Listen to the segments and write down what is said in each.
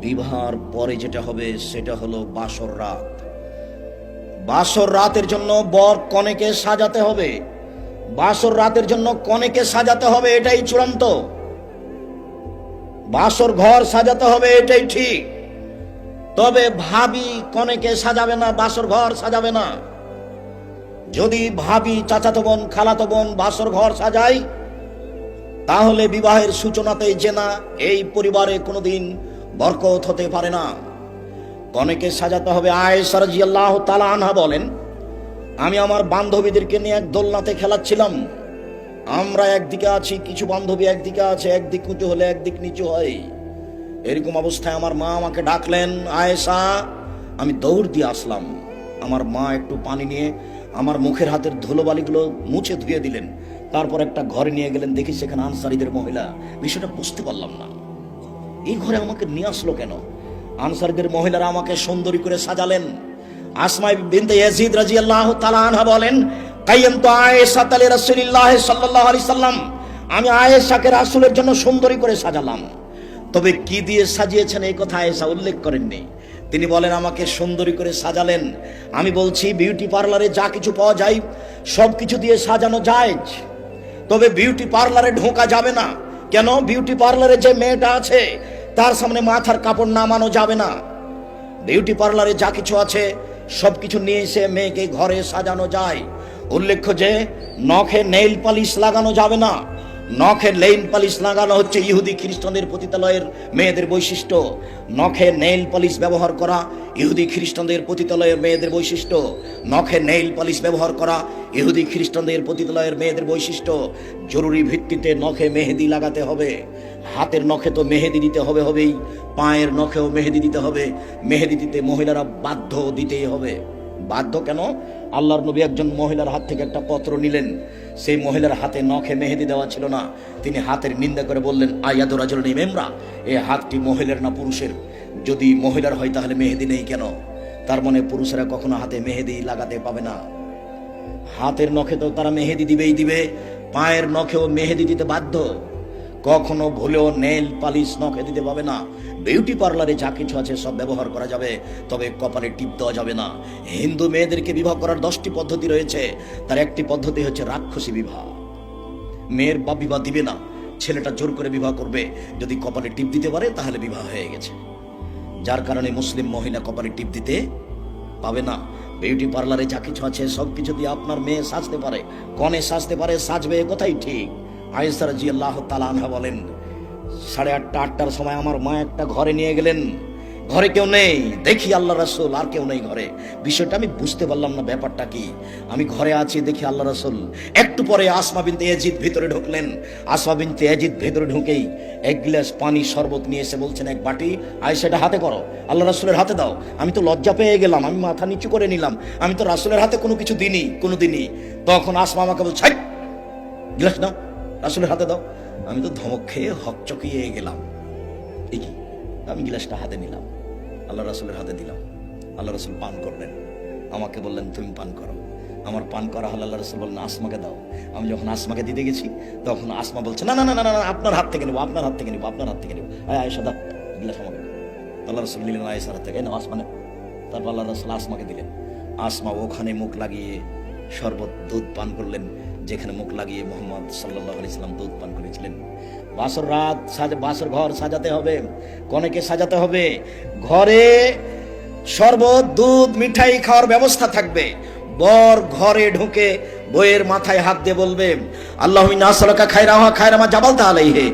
বিবাহর পরে যেটা হবে, সেটা হলো বাসর রাত। বাসর রাতের জন্য বর কনেকে সাজাতে হবে। বাসর রাতের জন্য কনেকে সাজাতে হবে, এটাই চূড়ান্ত। বাসর ঘর সাজাতে হবে, এটাই ঠিক। তবে ভাবি কনেকে সাজাবে না, বাসর ঘর সাজাবে না। যদি ভাবি চাচাতো বোন, খালাতো বোন বাসর ঘর সাজায়, তাহলে বিবাহের সূচনাতেই জেনা এই পরিবারে কোনোদিন বরকত হতে পারে না। কনেকে সাজাতে হবে আয়েশা রাদিয়াল্লাহু তাআলা আনহা বলেন, আমি আমার বান্ধবীদেরকে নিয়ে এক দোলনাতে খেলাচ্ছিলাম। আমরা একদিকে আছি, কিছু বান্ধবী একদিকে আছে, একদিক উঁচু হলে একদিক নিচু হয়। এরকম অবস্থায় আমার মা আমাকে ডাকলেন, আয়েশা, আমি দৌড় দিয়ে আসলাম। আমার মা একটু পানি নিয়ে আমার মুখের হাতের ধুলোবালিগুলো মুছে ধুয়ে দিলেন। তারপর একটা ঘরে নিয়ে গেলেন, দেখি সেখানে আনসারিদের মহিলা। বিষয়টা বুঝতে পারলাম না। এই ঘরে আমাকে নিয়ে আসলো কেন? আনসারদের মহিলারা আমাকে সুন্দরী করে সাজালেন। আসমাই বিনতে ইয়াজিদ রাদিয়াল্লাহু তাআলা আনহা বলেন কাইয়ামতু আয়েশা তালি রাসূলুল্লাহ সাল্লাল্লাহু আলাইহি সাল্লাম। আমি আয়েশাকে রাসূলের জন্য সুন্দরী করে সাজালাম। তবে কি দিয়ে সাজিয়েছেন এই কথা আয়েশা উল্লেখ করেননি। তিনি বলেন, আমাকে সুন্দরী করে সাজালেন। আমি বলছি, বিউটি পার্লারে যা কিছু পাওয়া যায়, সব কিছু দিয়ে সাজানো যায়। তবে বিউটি পার্লারে ঢোকা যাবে না। কেন? বিউটি পার্লারে যে মেয়েটা আছে তার সামনে মাথার কাপড় নামানো যাবে না। বিউটি পার্লারে যা কিছু আছে সব কিছু নিয়ে এসে মেয়েকে ঘরে সাজানো যায়। উল্লেখ্য যে, নখে নেইল পালিশ লাগানো যাবে না। নখে নেইল পালিশ লাগানো হচ্ছে ইহুদি খ্রিস্টানদের পতিতালয়ের মেয়েদের বৈশিষ্ট্য। নখে নেইল পালিশ ব্যবহার করা ইহুদি খ্রিস্টানদের পতিতালয়ের মেয়েদের বৈশিষ্ট্য। নখে নেইল পালিশ ব্যবহার করা ইহুদি খ্রিস্টানদের পতিতালয়ের মেয়েদের বৈশিষ্ট্য। জরুরি ভিত্তিতে নখে মেহেদি লাগাতে হবে। হাতের নখে তো মেহেদি দিতে হবে হবেই, পায়ের নখেও মেহেদি দিতে হবে। মেহেদি দিতে মহিলারা বাধ্য দিতেই হবে। বাধ্য কেন? আল্লাহর নবী একজন মহিলার হাত থেকে একটা পত্র নিলেন। সেই মহিলার হাতে নখে মেহেদি দেওয়া ছিল না। তিনি হাতের নিন্দা করে বললেন আয়াদুরাজল মেমরা এই হাতটি মহিলার না পুরুষের? যদি মহিলার হয় তাহলে মেহেদি নেই কেন? তার মানে পুরুষেরা কখনো হাতে মেহেদি লাগাতে পাবে না। হাতের নখে তো তারা মেহেদি দিবেই দিবে, পায়ের নখেও মেহেদি দিতে বাধ্য। কখনো ভুলেও নেল পালিশ নখে দিতে পাবে না। বিউটি পার্লারে যা কিছু আছে সব ব্যবহার করা যাবে, তবে কপালে টিপ দেওয়া যাবে না। হিন্দু মেয়েদেরকে বিবাহ করার দশটি পদ্ধতি রয়েছে। তার একটি পদ্ধতি হচ্ছে রাক্ষসী বিবাহ। মেয়ের বা বিবাহ দিবে না, ছেলেটা জোর করে বিবাহ করবে। যদি কপালে টিপ দিতে পারে, তাহলে বিবাহ হয়ে গেছে। যার কারণে মুসলিম মহিলা কপালে টিপ দিতে পাবে না। বিউটি পার্লারে যা কিছু আছে সব কিছু দিয়ে আপনার মেয়ে সাজতে পারে। কনে সাজতে পারে, সাজবে, এ কথাই ঠিক। আয়েসার জি আল্লাহ তালানহা বলেন সাড়ে আটটা আটটার সময় আমার মা একটা ঘরে নিয়ে গেলেন। ঘরে কেউ নেই দেখি আল্লাহ রাসুল আর কেউ নেই ঘরে। বিষয়টা আমি বুঝতে পারলাম না ব্যাপারটা কি? আমি ঘরে আছি দেখি আল্লাহ রাসুল। একটু পরে আসমা বিনতে এজিদ ভিতরে ঢুকলেন। আসমা বিনতে এজিদ ভেতরে ঢুকেই এক গ্লাস পানি শরবত নিয়ে এসে বলছেন এক বাটি আয় সেটা হাতে করো। আল্লাহ রাসুলের হাতে দাও। আমি তো লজ্জা পেয়ে গেলাম আমি মাথা নিচু করে নিলাম। আমি তো রাসুলের হাতে কোনো কিছু দিনই কোনো দিনই। তখন আসমা আমাকে বলছে "ছাই, গ্লাস নাও রাসুলের হাতে দাও। আমি তো ধমক খেয়ে হকচকিয়ে গেলাম। এই কি? আমি গিলাসটা হাতে নিলাম। আল্লাহ রাসুলের হাতে দিলাম। আল্লাহ রাসুল পান করলেন। আমাকে বললেন, তুমি পান করো। আমার পান করা হল আল্লাহ রসুল বললেন, আসমাকে দাও। আমি যখন আসমাকে দিতে গেছি, তখন আসমা বলছে, না না না না না আপনার হাত থেকে নেব, আপনার হাত থেকে নেব, আপনার হাত থেকে নেব। আয় আয়সা দাও। গিলাস আমাকে আল্লাহ রসুল নিলেন আয়েসার হাত থেকে না আসমানে তারপর আল্লাহ রসুল আসমাকে দিলেন। আসমা ওখানে মুখ লাগিয়ে শরবত দুধ পান করলেন। যেখানে মুখ লাগিয়ে মোহাম্মদ সাল্লাহ ইসলাম দুধ পান করেছিলেন। বাসর রাত সাজা বাসর ঘর সাজাতে হবে, কনেকে সাজাতে হবে। ঘরে শরবত, দুধ, মিঠাই খাওয়ার ব্যবস্থা থাকবে। বর ঘরে ঢুকে বইয়ের মাথায় হাত দিয়ে বলবে, আল্লাহ নাসলাকা খায়রাহা খায়রামা জাবাল তাহালাই হে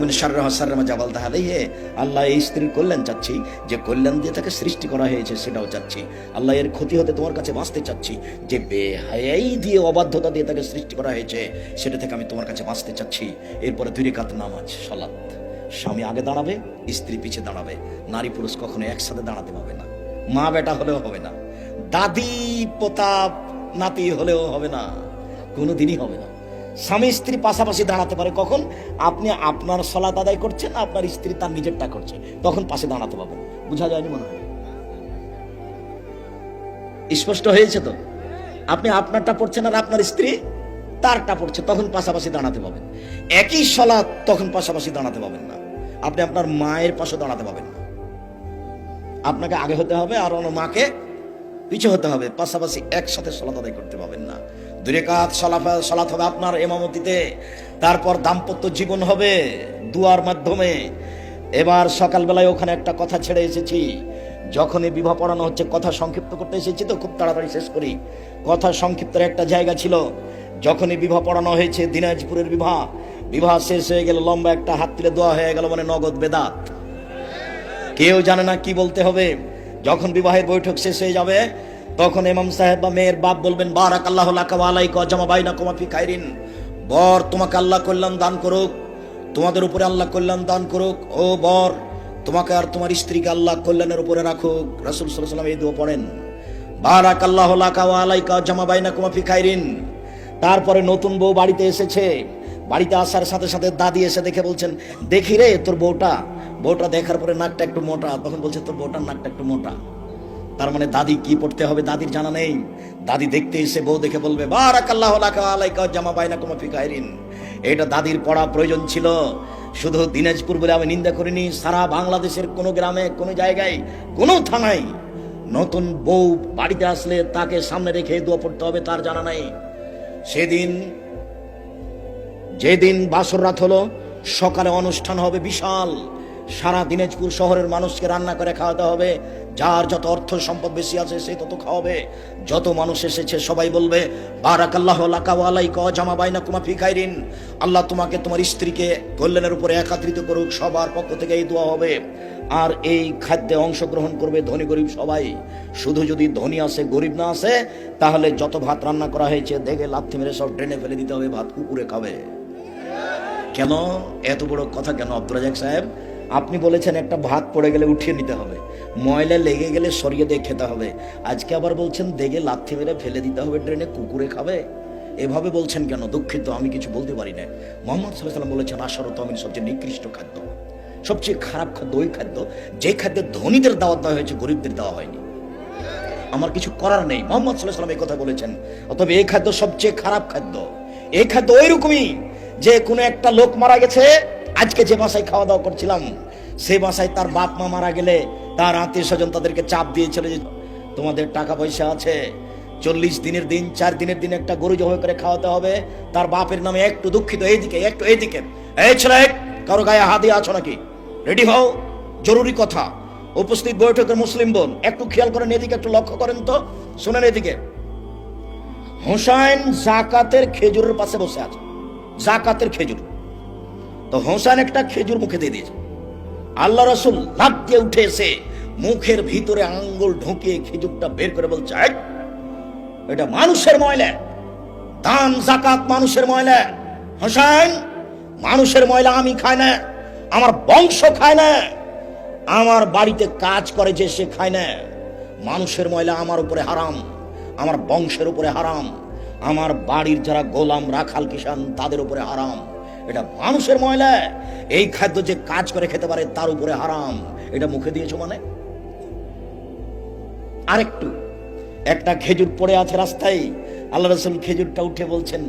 মিন শাররাহা শাররামা জাবাল তাহালাই হে আল্লাহ এই স্ত্রীর কল্যাণ চাচ্ছি, যে কল্যাণ দিয়ে তাকে সৃষ্টি করা হয়েছে সেটাও চাচ্ছি। আল্লাহ এর ক্ষতি হতে তোমার কাছে বাঁচতে চাচ্ছি, যে বেহায়াই দিয়ে অবাধ্যতা দিয়ে তাকে সৃষ্টি করা হয়েছে, সেটা থেকে আমি তোমার কাছে বাঁচতে চাচ্ছি। এরপরে দুই রেখাত নামাজ, সালাত। স্বামী আগে দাঁড়াবে, স্ত্রী পিছে দাঁড়াবে। নারী পুরুষ কখনো একসাথে দাঁড়াতে পারবে না। মা বেটা হলেও হবে না। দাদি প্রতাপ নাতি হলেও হবে না কোনো দিনই হবে না। স্বামী স্ত্রী পাশাপাশি দাঁড়াতে পারে। কখন? আপনি আপনার সলাত আদায় করছেন, আপনার স্ত্রী তার নিজেরটা করছে। তখন পাশে দাঁড়াতে পারবেন। বোঝা যায়নি মনে হয়? স্পষ্ট হয়েছে তো? আপনি আপনারটা পড়ছেন আর আপনার স্ত্রী তারটা পড়ছে, তখন পাশাপাশি দাঁড়াতে পাবেন একই সলাৎ তখন পাশাপাশি দাঁড়াতে পাবেন না। আপনি আপনার মায়ের পাশে দাঁড়াতে পাবেন না। আপনাকে আগে হতে হবে আর ওনার মাকে পিছু হতে হবে, পাশাপাশি একসাথে সলাত আদায় করতে পারবেন না। দুই কাত সলাত হবে আপনার এমামতিতে তারপর দাম্পত্য জীবন হবে দুয়ার মাধ্যমে। এবার সকালবেলায় ওখানে একটা কথা ছেড়ে এসেছি, যখনই বিবাহ পড়ানো হচ্ছে কথা সংক্ষিপ্ত করতে এসেছি তো খুব তাড়াতাড়ি শেষ করি। কথা সংক্ষিপ্তের একটা জায়গা ছিল, যখনই বিবাহ পড়ানো হয়েছে দিনাজপুরের বিবাহ বিবাহ শেষ হয়ে গেল লম্বা একটা হাত তুলে দেওয়া হয়ে গেল মানে নগদ বেদাত। কেউ জানে না কি বলতে হবে। যখন বিবাহের বৈঠক শেষ হয়ে যাবে, তখন এমাম সাহেব বা মেয়ের বাপ বলবেন বারাক আল্লাহ লাকা জামা বাইনা কুমাফি খাইরিন। বর, তোমাকে আল্লাহ কল্যাণ দান করুক, তোমাদের উপরে আল্লাহ কল্যাণ দান করুক। ও বর, তোমাকে আর তোমার স্ত্রীকে আল্লাহ কল্যাণের উপরে রাখুক। রাসুল সাল্লাম এই দোয়া পড়েন। বারাক আল্লাহ আলাইকা জামা বাইনা কুমাফি খাইরিন। তারপরে নতুন বউ বাড়িতে এসেছে। বাড়িতে আসার সাথে সাথে দাদি এসে দেখে বলছেন, দেখি রে তোর বউটা। বউটা দেখার পরে নাকটা একটু মোটা, তখন বলছে, তোর বউটার নাকটা একটু মোটা। তার মানে দাদি কি পড়তে হবে দাদির জানা নেই। দাদি দেখতে এসে বউ দেখে বলবে জামা এটা দাদির পড়া প্রয়োজন ছিল। শুধু দিনাজপুর বলে আমি নিন্দা করিনি, সারা বাংলাদেশের কোনো গ্রামে, কোনো জায়গায়, কোনো থানায় নতুন বউ বাড়িতে আসলে তাকে সামনে রেখে দোয়া পড়তে হবে তার জানা নাই। সেদিন, যেদিন বাসর রাত হলো, সকালে অনুষ্ঠান হবে বিশাল। সারা দিনাজপুর শহরের মানুষকে রান্না করে খাওয়াতে হবে, যার যত অর্থ সম্পদ বেশি আছে সে তত খাওয়াবে। যত মানুষ এসেছে, সবাই বলবে, বারাকাল্লাহ লাকাওয়ালাই ক জামা বাইনা কুমা ফিকাইরিন আল্লাহ তোমাকে তোমার স্ত্রীকে কল্যাণের উপরে একাত্রিত করুক, সবার পক্ষ থেকে এই দোয়া হবে। আর এই খাদ্যে অংশগ্রহণ করবে ধনী গরিব সবাই। শুধু যদি ধনী আসে, গরিব না আসে, তাহলে যত ভাত রান্না করা হয়েছে, দেখে লাথি মেরে সব ড্রেনে ফেলে দিতে হবে, ভাত কুকুরে খাবে। কেন? এত বড় কথা কেন আব্দুল রাজাক সাহেব? আপনি বলেছেন একটা ভাত পড়ে গেলে উঠিয়ে নিতে হবে। ময়লা লেগে গেলে সরিয়ে দিয়ে খেতে হবে। আজকে আবার বলছেন, দেগে লাথি মেরে ফেলে দিতে হবে ট্রেনে কুকুরে খাবে? এভাবে বলছেন কেন? দুঃখিত, আমি কিছু বলতে পারি না। মোহাম্মদ সাল্লাম বলেছেন আশারত আমিন সবচেয়ে নিকৃষ্ট খাদ্য। সবচেয়ে খারাপ খাদ্য ওই খাদ্য, যে খাদ্যে ধনীদের দাওয়াত দেওয়া হয়েছে, গরিবদের দেওয়া হয়নি। আমার কিছু করার নেই। মোহাম্মদ সাল্লাম এই কথা বলেছেন। অতএব এই খাদ্য সবচেয়ে খারাপ খাদ্য। এই খাদ্য ওই রকমই যে কোনো একটা লোক মারা গেছে আজকে যে বাসায় খাওয়া দাওয়া করছিলাম, সেই বাসায় তার বাপ মা মারা গেলে তার আত্মীয় স্বজন তাদেরকে চাপ দিয়েছিল যে তোমাদের টাকা পয়সা আছে, চল্লিশ দিনের দিন, চার দিনের দিন একটা গরু জবাই করে খাওয়াতে হবে, তার বাপের নামে একটু দুঃখিত, এইদিকে, একটু এইদিকে। এই ছেলে, কারও গায়ে হাত দিয়ে আছো নাকি? রেডি হও? জরুরি কথা। উপস্থিত বৈঠকের মুসলিম বোন, একটু খেয়াল করেন এদিকে, একটু লক্ষ্য করেন তো। শুনেন এদিকে। হোসাইন জাকাতের খেজুরের পাশে বসে আছে। জাকাতের খেজুর। তো হোসাইন একটা খেজুর মুখে দিয়ে দিয়েছে। আল্লাহ রসুল লাভ দিয়ে উঠে এসে মুখের ভিতরে আঙ্গুল ঢুকিয়ে খেজুরটা বের করে বলছে "এই, এটা মানুষের ময়লা। দান জাকাত মানুষের ময়লা। হোসাইন মানুষের ময়লা আমি খাই না আমার বংশ খায় না। আমার বাড়িতে কাজ করে যে সে খায় না। মানুষের ময়লা আমার উপরে হারাম আমার বংশের উপরে হারাম। আমার বাড়ির যারা গোলাম রাখাল কিষান তাদের উপরে হারাম। এটা মানুষের ময়লা। এই খাদ্য যে কাজ করে খেতে পারে, তার উপরে হারাম। এটা মুখে দিয়েছ মানে? আরেকটু। একটা খেজুর পড়ে আছে রাস্তায়। আল্লাহ রসুল খেজুরটা উঠে বলছেন,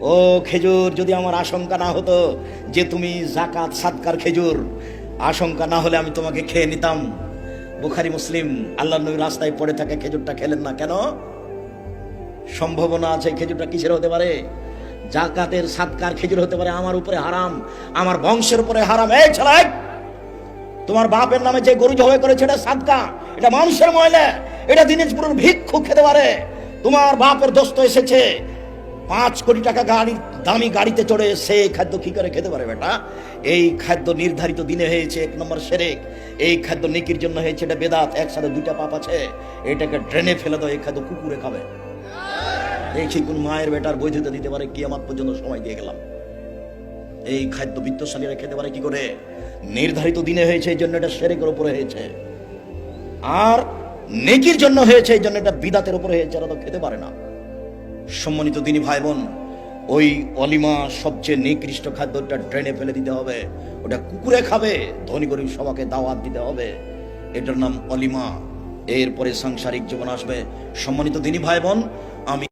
ও খেজুর, যদি আমার আশঙ্কা না হতো যে তুমি জাকাত সাদকার খেজুর, আশঙ্কা না হলে আমি তোমাকে খেয়ে নিতাম। বুখারি, মুসলিম আল্লাহ নবী রাস্তায় পড়ে থাকে, খেজুরটা খেলেন না। কেন? সম্ভাবনা আছে, খেজুরটা কিসের হতে পারে? জাকাতের সাদকার খেজুর হতে পারে আমার উপরে হারাম, আমার বংশের উপরে হারাম। এই ছেলে, তোমার বাপের নামে যে গরু জবাই করেছে, এটা সাদকা এটা মানুষের ময়লা, এটা দিনাজপুরের ভিক্ষু খেতে পারে। তোমার বাপের দোস্ত এসেছে, পাঁচ কোটি টাকা গাড়ি, দামি গাড়িতে চড়ে সে খাদ্য কি করে খেতে পারে বেটা? এই খাদ্য নির্ধারিত দিনে হয়েছে, এক নম্বর সেরেক। এই খাদ্য নিকির জন্য হয়েছে, এটা বেদাত, একসাথে দুইটা পাপ আছে। এটাকে ড্রেনে ফেলে দাও, এই খাদ্য কুকুরে খাবে। দেখি কোন মায়ের বেটার বৈধতা দিতে পারে কি আমার পর্যন্ত সময় দিয়ে গেলাম। এই খাদ্য বিত্তশালীরা খেতে পারে কি করে? নির্ধারিত দিনে হয়েছে, এই জন্য এটা সেরেকের উপরে হয়েছে। আর নেকির জন্য হয়েছে, এই জন্য এটা বিদাতের উপরে হয়েছে, এরা তো খেতে পারে না। সম্মানিত দিনী ভাই বোন ওই অলিমা সবচেয়ে নিকৃষ্ট খাদ্যটা ড্রেনে ফেলে দিতে হবে। ওটা কুকুরে খাবে, ধনী গরিব সবাকে দাওয়াত দিতে হবে। এটার নাম অলিমা। এরপরে সাংসারিক জীবন আসবে। সম্মানিত দিনী ভাই বোন আমি